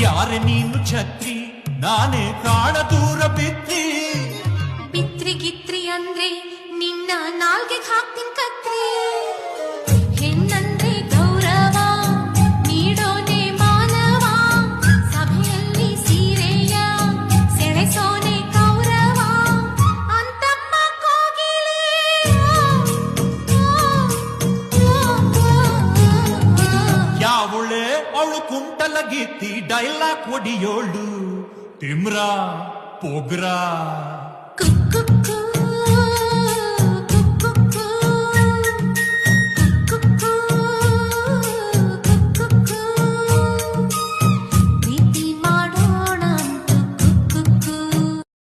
ನೀನು ಛತ್ರಿ? ನಾನೇ ಕಾಣ ದೂರ ಬಿತ್ತಿ ಬಿತ್ರಿ ಗಿತ್ರಿ ಅಂದ್ರೆ ನಿನ್ನ ನಾಲ್ಗೆ ಹಾಕ್ತೀನಿ ಕತ್ರಿ ಅವಳು ಕುಂಟಲ ಗೀತಿ ಡೈಲಾಗ್ ಒಡಿಯೋಳು ತಿಮ್ರ ಪೋಗ್ರಾ ಕುಕ್ಕು